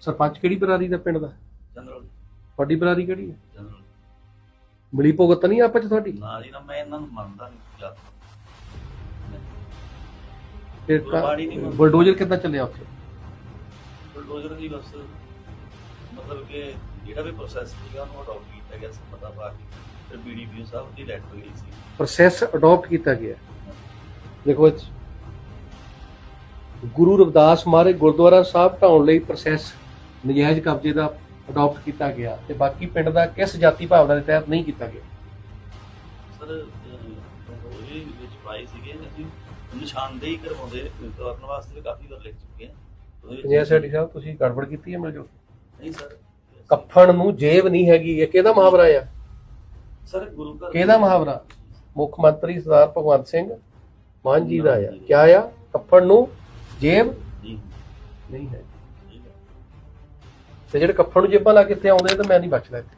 ਸਰਪੰਚ ਕਿਹੜੀ ਬਰਾਦਰੀ ਦਾ ਪਿੰਡ ਦਾ? ਜਨਰਲ। ਤੁਹਾਡੀ ਬਰਾਦਰੀ ਕਿਹੜੀ ਹੈ? ਜਨਰਲ। ਮਿਲੀ ਭੁਗਤ ਨਹੀਂ ਆਪਸ ਚ ਤੁਹਾਡੀ? ਨਾ ਜੀ ਨਾ ਮੈਂ ਇਹਨਾਂ ਨੂੰ ਮੰਨਦਾ ਨਹੀਂ ਜ਼ਿਆਦਾ। ਫਿਰ ਗੁਰਬਾਣੀ ਨਹੀਂ ਮੰਨਦਾ। ਬਲਡੋਜ਼ਰ ਕਿੱਦਾਂ ਚੱਲਿਆ ਉੱਥੇ? ਬੁਲਡੋਜ਼ਰ ਦੀ ਬਸ ਮਤਲਬ ਕਿ ਜਿਹੜਾ ਵੀ ਪ੍ਰੋਸੈਸ ਸੀਗਾ ਉਹਨੂੰ ਅਡਾਪਟ ਕੀਤਾ ਗਿਆ ਸੀ ਪਤਾ ਪਾ ਕੇ। ਫਿਰ ਬੀਡੀਪੀਓ ਸਾਹਿਬ ਦੀ ਲੈਟਰ ਗਈ ਸੀ। ਪ੍ਰੋਸੈਸ ਅਡਾਪਟ ਕੀਤਾ ਗਿਆ। ਦੇਖੋ 'ਚ ਗੁਰੂ ਰਵਿਦਾਸ ਮਾਰੇ ਗੁਰਦੁਆਰਾ ਸਾਹਿਬ ਢਾਉਣ ਲਈ ਪ੍ਰੋਸੈਸ ਨਜਾਇਜ਼ ਕਬਜ਼ੇ ਦਾ ਅਡਾਪਟ ਕੀਤਾ ਗਿਆ ਤੇ ਬਾਕੀ ਪਿੰਡ ਦਾ ਕਿਸ ਜਾਤੀ ਭਾਵਨਾ ਦੇ ਤਹਿਤ ਨਹੀਂ ਕੀਤਾ ਗਿਆ। ਸਰ ਉਹ ਵਿੱਚ ਪਾਈ ਸੀਗੇ ਅਸੀਂ ਨਿਸ਼ਾਨਦੇਹੀ ਕਰਵਾਉਂਦੇ ਕਰਨ ਵਾਸਤੇ ਵੀ ਕਾਫੀ ਵਾਰ ਲਿਖ ਚੁੱਕੇ ਹਾਂ ਉਹਦੇ ਵਿੱਚ- ਪੰਜਿਆ ਸੈਟੀ ਸਾਹਿਬ ਤੁਸੀਂ ਗੜਬੜ ਕੀਤੀ ਹੈ ਮਿਲ ਨਹੀਂ ਸਰ। ਕੱਫਣ ਨੂੰ ਜੇਬ ਨਹੀਂ ਹੈਗੀ ਇਹ ਕਿਹਦਾ ਮੁਹਾਵਰਾ ਆ? ਸਰ ਗੁਰੂ ਘਰ ਕਿਹਦਾ ਮੁਹਾਵਰਾ? ਮੁੱਖ ਮੰਤਰੀ ਸਰਦਾਰ ਭਗਵੰਤ ਸਿੰਘ ਮਾਨ ਜੀ ਦਾ ਆ। ਕਿਆ ਆ? ਕੱਫਣ ਨੂੰ ਜੇਬ ਨਹੀਂ ਹੈ। ਤੇ ਜਿਹੜੇ ਕੱਫਣ ਨੂੰ ਜੇਬਾਂ ਲਾ ਕੇ ਇੱਥੇ ਆਉਂਦੇ ਤਾਂ ਮੈਂ ਨਹੀਂ ਬਚਦਾ ਇੱਥੇ।